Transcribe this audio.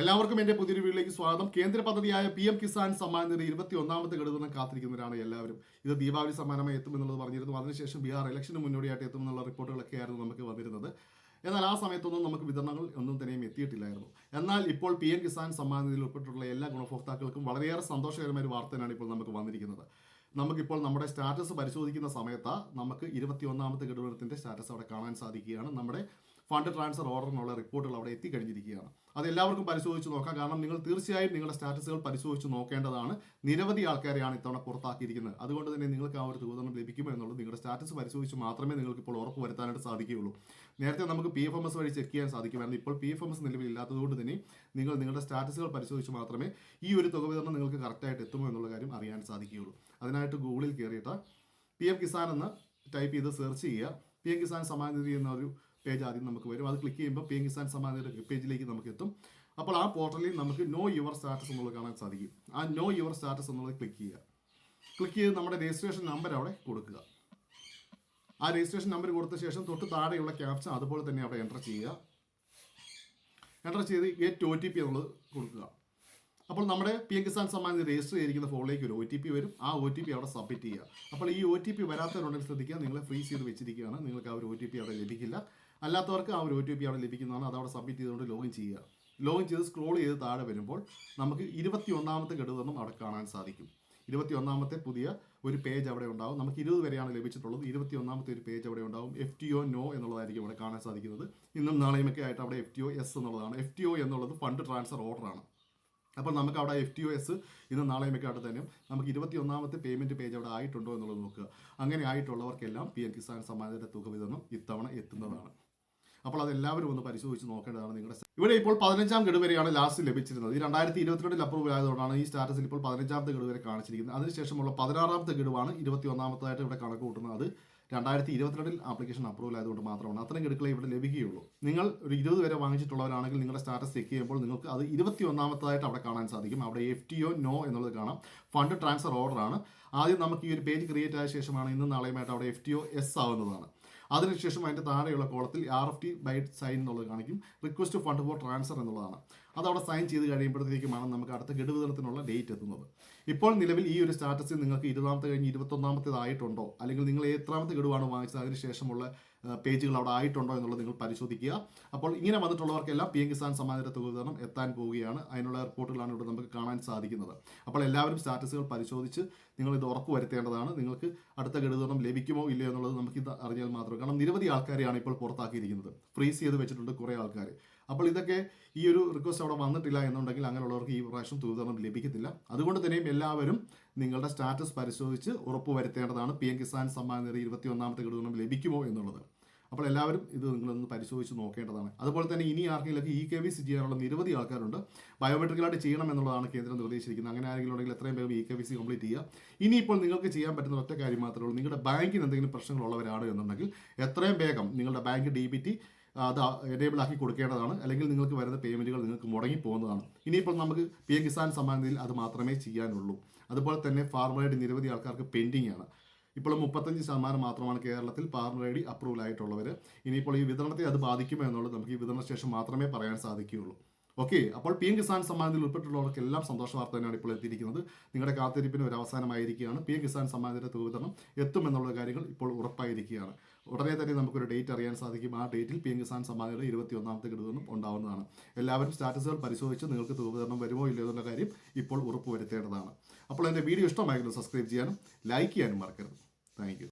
എല്ലാവർക്കും എന്റെ പുതിയൊരു വീട്ടിലേക്ക് സ്വാഗതം. കേന്ദ്ര പദ്ധതിയായ പി എം കിസാൻ സമ്മാൻ നിധി ഇരുപത്തി ഒന്നാമത്തെ ഘടകം കാത്തിരിക്കുന്നവരാണ് എല്ലാവരും. ഇത് ദീപാവലി സമ്മാനമായി എത്തുമെന്നുള്ളത് പറഞ്ഞിരുന്നു. അതിനുശേഷം ബീഹാർ ഇലക്ഷന് മുന്നോടിയായിട്ട് എത്തുമെന്നുള്ള റിപ്പോർട്ടുകളൊക്കെ ആയിരുന്നു നമുക്ക് വന്നിരുന്നത്. എന്നാൽ ആ സമയത്തൊന്നും നമുക്ക് വിതരണങ്ങൾ ഒന്നും തന്നെയും എത്തിയിട്ടില്ലായിരുന്നു. എന്നാൽ ഇപ്പോൾ പി എം കിസാൻ സമ്മാൻ നിധിയിൽ ഉൾപ്പെട്ടിട്ടുള്ള എല്ലാ ഗുണഭോക്താക്കൾക്കും വളരെയേറെ സന്തോഷകരമായ ഒരു വാർത്തയാണ് ഇപ്പോൾ നമുക്ക് വന്നിരിക്കുന്നത്. നമുക്കിപ്പോൾ നമ്മുടെ സ്റ്റാറ്റസ് പരിശോധിക്കുന്ന സമയത്ത് നമുക്ക് ഇരുപത്തി ഒന്നാമത്തെ ഘടകത്തിന്റെ സ്റ്റാറ്റസ് അവിടെ കാണാൻ സാധിക്കുകയാണ്. നമ്മുടെ ഫണ്ട് ട്രാൻസ്ഫർ ഓർഡറിനുള്ള റിപ്പോർട്ടുകൾ അവിടെ എത്തിക്കഴിഞ്ഞിരിക്കുകയാണ്. അത് എല്ലാവർക്കും പരിശോധിച്ച് നോക്കാം. കാരണം നിങ്ങൾ തീർച്ചയായും നിങ്ങളുടെ സ്റ്റാറ്റസുകൾ പരിശോധിച്ച് നോക്കേണ്ടതാണ്. നിരവധി ആൾക്കാരെയാണ് ഇത്തവണ പുറത്താക്കിയിരിക്കുന്നത്. അതുകൊണ്ട് തന്നെ നിങ്ങൾക്ക് ആ ഒരു തൂതനം ലഭിക്കുമോ എന്നുള്ളത് നിങ്ങളുടെ സ്റ്റാറ്റസ് പരിശോധിച്ച് മാത്രമേ നിങ്ങൾക്ക് ഇപ്പോൾ ഉറപ്പ് വരുത്താനായിട്ട് സാധിക്കുകയുള്ളൂ. നേരത്തെ നമുക്ക് പി എഫ് എം എസ് വഴി ചെക്ക് ചെയ്യാൻ സാധിക്കുമായിരുന്നു. ഇപ്പോൾ പി എഫ് എം എസ് നിലവിലില്ലാത്തതുകൊണ്ട് തന്നെ നിങ്ങൾ നിങ്ങളുടെ സ്റ്റാറ്റസുകൾ പരിശോധിച്ച് മാത്രമേ ഈ ഒരു തുക വിതരണം നിങ്ങൾക്ക് കറക്റ്റായിട്ട് എത്തുമോ എന്നുള്ള കാര്യം അറിയാൻ സാധിക്കുകയുള്ളൂ. അതിനായിട്ട് ഗൂഗിളിൽ കയറിയിട്ട് പി എം കിസാൻ എന്ന് ടൈപ്പ് ചെയ്ത് സെർച്ച് ചെയ്യുക. പി എം കിസാൻ സമാൻ നിധി എന്നൊരു പേജ് ആദ്യം നമുക്ക് വരും. അത് ക്ലിക്ക് ചെയ്യുമ്പോൾ പി എം കിസാൻ സമാധിയുടെ പേജിലേക്ക് നമുക്ക് എത്തും അപ്പോൾ ആ പോർട്ടലിൽ നമുക്ക് നോ യുവർ സ്റ്റാറ്റസ് എന്നുള്ളത് കാണാൻ സാധിക്കും. ആ നോ യുവർ സ്റ്റാറ്റസ് എന്നുള്ളത് ക്ലിക്ക് ചെയ്യുക. ക്ലിക്ക് ചെയ്ത് നമ്മുടെ രജിസ്ട്രേഷൻ നമ്പർ അവിടെ കൊടുക്കുക. ആ രജിസ്ട്രേഷൻ നമ്പർ കൊടുത്ത ശേഷം തൊട്ട് താഴെയുള്ള ക്യാപ്ച അതുപോലെ തന്നെ അവിടെ എന്റർ ചെയ്യുക. എന്റർ ചെയ്ത് ഗെറ്റ് ഒ ടി പി എന്നുള്ളത് കൊടുക്കുക. അപ്പോൾ നമ്മുടെ P M Kisan Samman register ചെയ്തിരിക്കുന്ന ഫോണിലേക്ക് ഒരു ഒ ടി പി വരും. ആ ഒ ടി പി അവിടെ സബ്മിറ്റ് ചെയ്യുക. അപ്പോൾ ഈ ഒ ടി പി വരാത്തവരുണ്ടെങ്കിൽ ശ്രദ്ധിക്കുക. നിങ്ങളെ ഫ്രീസ് ചെയ്ത് വെച്ചിരിക്കുകയാണ്. നിങ്ങൾക്ക് ആ ഒരു ഒ ടി പി അവിടെ ലഭിക്കില്ല. അല്ലാത്തവർക്ക് ആ ഒരു ഒ ടി പി അവിടെ ലഭിക്കുന്നതാണ്. അത് അവിടെ സബ്മിറ്റ് ചെയ്തുകൊണ്ട് ലോഗിൻ ചെയ്യുക. ലോഗിൻ ചെയ്ത് സ്ക്രോൾ ചെയ്ത് താഴെ വരുമ്പോൾ നമുക്ക് ഇരുപത്തി ഒന്നാമത്തെ ഘടുവെന്നും അവിടെ കാണാൻ സാധിക്കും. ഇരുപത്തി ഒന്നാമത്തെ പുതിയ ഒരു പേജ് അവിടെ ഉണ്ടാവും. നമുക്ക് ഇരുപത് വരെയാണ് ലഭിച്ചിട്ടുള്ളത്. ഇരുപത്തി ഒന്നാമത്തെ ഒരു പേജ് അവിടെ ഉണ്ടാവും. എഫ് ടി ഒ നോ എന്നുള്ളതായിരിക്കും അവിടെ കാണാൻ സാധിക്കുന്നത്. ഇന്നും നാളെയുമൊക്കെ ആയിട്ട് അവിടെ എഫ് ടി ഒ എസ് എന്നുള്ളതാണ്. എഫ് ടി ഒ എന്നുള്ളത് ഫണ്ട് ട്രാൻസ്ഫർ ഓർഡറാണ് അപ്പോൾ നമുക്ക് അവിടെ എഫ് ടി ഒ എസ് ഇന്നും നാളെയുമൊക്കെ ആയിട്ട് തന്നെ നമുക്ക് ഇരുപത്തി ഒന്നാമത്തെ പേയ്മെന്റ് പേജ് അവിടെ ആയിട്ടുണ്ടോ എന്നുള്ളത് നോക്കുക. അങ്ങനെ ആയിട്ടുള്ളവർക്കെല്ലാം പി എം കിസാൻ സമ്മാനത്തിന്റെ തുക വിതരണം ഇത്തവണ എത്തുന്നതാണ്. അപ്പോൾ അതെല്ലാവരും ഒന്ന് പരിശോധിച്ച് നോക്കേണ്ടതാണ് നിങ്ങളുടെ ഇവിടെ ഇപ്പോൾ പതിനഞ്ചാം ഗഡുവരെയാണ് ലാസ്റ്റ് ലഭിച്ചിരുന്നത്. ഈ രണ്ടായിരത്തി ഇരുപത്തിരണ്ടിൽ അപ്രൂവ് ആയതുകൊണ്ടാണ് ഈ സ്റ്റാറ്റസിൽ ഇപ്പോൾ പതിനഞ്ചാമത്തെ ഗഡുവരെ കാണിച്ചിരിക്കുന്നത്. അതിനുശേഷമുള്ള പതിനാറാമത്തെ ഗഡുവാണ് ഇരുപത്തി ഒന്നാമത്തായിട്ട് ഇവിടെ കണക്ക് കൂട്ടുന്നത് അത് രണ്ടായിരത്തി ഇരുപത്തിരണ്ടിൽ ആപ്ലിക്കേഷൻ അപ്രൂവൽ ആയതുകൊണ്ട് മാത്രമാണ്. അത്രയും ഗഡുക്കളെ ഇവിടെ ലഭിക്കുകയുള്ളൂ. നിങ്ങൾ ഒരു ഇരുപത് വരെ വാങ്ങിച്ചിട്ടുള്ളവരാണെങ്കിൽ നിങ്ങളുടെ സ്റ്റാറ്റസ് ചെക്ക് ചെയ്യുമ്പോൾ നിങ്ങൾക്ക് അത് ഇരുപത്തി ഒന്നാമത്തായിട്ട് അവിടെ കാണാൻ സാധിക്കും. അവിടെ എഫ് ടി ഒ നോ എന്നുള്ളത് കാണാം. ഫണ്ട് ട്രാൻസ്ഫർ ഓർഡറാണ് ആദ്യം നമുക്ക് ഈ ഒരു പേജ് ക്രിയേറ്റ് ആയ ശേഷമാണ് ഇന്നും നാളെയുമായിട്ട് അവിടെ എഫ് ടി ഒ എസ് ആവുന്നതാണ്. അതിനുശേഷം അതിന്റെ താഴെയുള്ള കോളത്തിൽ R F T by sign എന്നുള്ളത് കാണിക്കും. റിക്വസ്റ്റ് ഫണ്ട് ഫോർ ട്രാൻസ്ഫർ എന്നുള്ളതാണ്. അത് അവിടെ സൈൻ ചെയ്ത് കഴിയുമ്പോഴത്തേക്കുമാണ് നമുക്ക് അടുത്ത ഗഡുവിതരണത്തിനുള്ള ഡേറ്റ് എത്തുന്നത്. ഇപ്പോൾ നിലവിൽ ഈ ഒരു സ്റ്റാറ്റസിൽ നിങ്ങൾക്ക് ഇരുപതാമത്തെ കഴിഞ്ഞ് ഇരുപത്തൊന്നാമത്തേതായിട്ടുണ്ടോ? അല്ലെങ്കിൽ നിങ്ങൾ എത്രാമത്തെ ഗഡുവാണ് വാങ്ങിച്ചത്? അതിന് ശേഷമുള്ള പേജുകൾ അവിടെ ആയിട്ടുണ്ടോ എന്നുള്ളത് നിങ്ങൾ പരിശോധിക്കുക. അപ്പോൾ ഇങ്ങനെ വന്നിട്ടുള്ളവർക്കെല്ലാം പി എം കിസാൻ സമ്മാനത്തിന്റെ തുക വിതരണം എത്താൻ പോവുകയാണ്. അതിനുള്ള റിപ്പോർട്ടുകളാണ് ഇവിടെ നമുക്ക് കാണാൻ സാധിക്കുന്നത്. അപ്പോൾ എല്ലാവരും സ്റ്റാറ്റസുകൾ പരിശോധിച്ച് നിങ്ങൾ ഇത് ഉറപ്പ് വരുത്തേണ്ടതാണ്. നിങ്ങൾക്ക് അടുത്ത ഗഡുതരണം ലഭിക്കുമോ ഇല്ലയോ എന്നുള്ളത് നമുക്ക് ഇത് അറിഞ്ഞാൽ മാത്രമേ കാരണം നിരവധി ആൾക്കാരെയാണ് ഇപ്പോൾ പുറത്താക്കിയിരിക്കുന്നത്. ഫ്രീസ് ചെയ്ത് വെച്ചിട്ടുണ്ട് കുറേ ആൾക്കാർ. അപ്പോൾ ഇതൊക്കെ ഈ ഒരു റിക്വസ്റ്റ് അവിടെ വന്നിട്ടില്ല എന്നുണ്ടെങ്കിൽ അങ്ങനെയുള്ളവർക്ക് ഈ പ്രാവശ്യം തുകതരണം ലഭിക്കത്തില്ല. അതുകൊണ്ട് തന്നെയും എല്ലാവരും നിങ്ങളുടെ സ്റ്റാറ്റസ് പരിശോധിച്ച് ഉറപ്പുവരുത്തേണ്ടതാണ് പി എം കിസാൻ സമ്മാൻ നിധി ഇരുപത്തി ഒന്നാമത്തെ ഘടകം ലഭിക്കുമോ എന്നുള്ളത്. അപ്പോൾ എല്ലാവരും ഇത് നിങ്ങളൊന്ന് പരിശോധിച്ച് നോക്കേണ്ടതാണ്. അതുപോലെ തന്നെ ഇനി ആർക്കെങ്കിലും ഇ കെ വി സി ചെയ്യാനുള്ള നിരവധി ആൾക്കാരുണ്ട്. ബയോമെട്രിക്കലായിട്ട് ചെയ്യണം എന്നുള്ളതാണ് കേന്ദ്രം നിർദ്ദേശിച്ചിരിക്കുന്നത്. അങ്ങനെ ആരെങ്കിലും ഉണ്ടെങ്കിൽ എത്രയും വേഗം E K Y C complete ചെയ്യുക. ഇനിയിപ്പോൾ നിങ്ങൾക്ക് ചെയ്യാൻ പറ്റുന്ന ഒറ്റ കാര്യം മാത്രമേ ഉള്ളൂ. നിങ്ങളുടെ ബാങ്കിന് എന്തെങ്കിലും പ്രശ്നങ്ങളുള്ളവരാണ് എന്നുണ്ടെങ്കിൽ എത്രയും വേഗം നിങ്ങളുടെ ബാങ്ക് ഡി ബി ടി അത് എനേബിൾ ആക്കി കൊടുക്കേണ്ടതാണ്. അല്ലെങ്കിൽ നിങ്ങൾക്ക് വരുന്ന പേയ്മെന്റുകൾ നിങ്ങൾക്ക് മുടങ്ങി പോകുന്നതാണ് ഇനിയിപ്പോൾ നമുക്ക് പി എം കിസാൻ സമ്മാനത്തിൽ അത് മാത്രമേ ചെയ്യാനുള്ളൂ. അതുപോലെ തന്നെ ഫാർമർ ഐ ഡി നിരവധി ആൾക്കാർക്ക് പെൻഡിങ് ആണ്. ഇപ്പോൾ മുപ്പത്തഞ്ച് ശതമാനം മാത്രമാണ് കേരളത്തിൽ ഫാർമർ ഐ ഡി അപ്രൂവൽ ആയിട്ടുള്ളവർ ഇനിയിപ്പോൾ ഈ വിതരണത്തെ അത് ബാധിക്കുമോ എന്നുള്ളത് നമുക്ക് ഈ വിതരണ ശേഷം മാത്രമേ പറയാൻ സാധിക്കുകയുള്ളൂ. ഓക്കെ അപ്പോൾ പി എം കിസാൻ സമ്മാനത്തിൽ ഉൾപ്പെട്ടുള്ളവർക്കെല്ലാം സന്തോഷ വാർത്ത തന്നെയാണ് ഇപ്പോൾ എത്തിയിരിക്കുന്നത്. നിങ്ങളുടെ കാത്തിരിപ്പിന് ഒരു അവസാനമായിരിക്കുകയാണ്. പി എം കിസാൻ സമ്മാനത്തിന്റെ തുക വിതരണം എത്തുമെന്നുള്ള കാര്യങ്ങൾ ഇപ്പോൾ ഉറപ്പായിരിക്കുകയാണ്. ഉടനെ തന്നെ നമുക്കൊരു ഡേറ്റ് അറിയാൻ സാധിക്കും. ആ ഡേറ്റിൽ പി എം കിസാൻ സമ്മാനയുടെ ഇരുപത്തി ഒന്നാമത്തെ ഘടകം ഉണ്ടാവുന്നതാണ്. എല്ലാവരും സ്റ്റാറ്റസുകൾ പരിശോധിച്ച് നിങ്ങൾക്ക് തുക വിതരണം വരുമോ ഇല്ലയോ എന്നുള്ള കാര്യം ഇപ്പോൾ ഉറപ്പ് വരുത്തേണ്ടതാണ് അപ്പോൾ എന്റെ വീഡിയോ ഇഷ്ടമായെങ്കിലും സബ്സ്ക്രൈബ് ചെയ്യാനും ലൈക്ക് ചെയ്യാനും മറക്കരുത്. താങ്ക്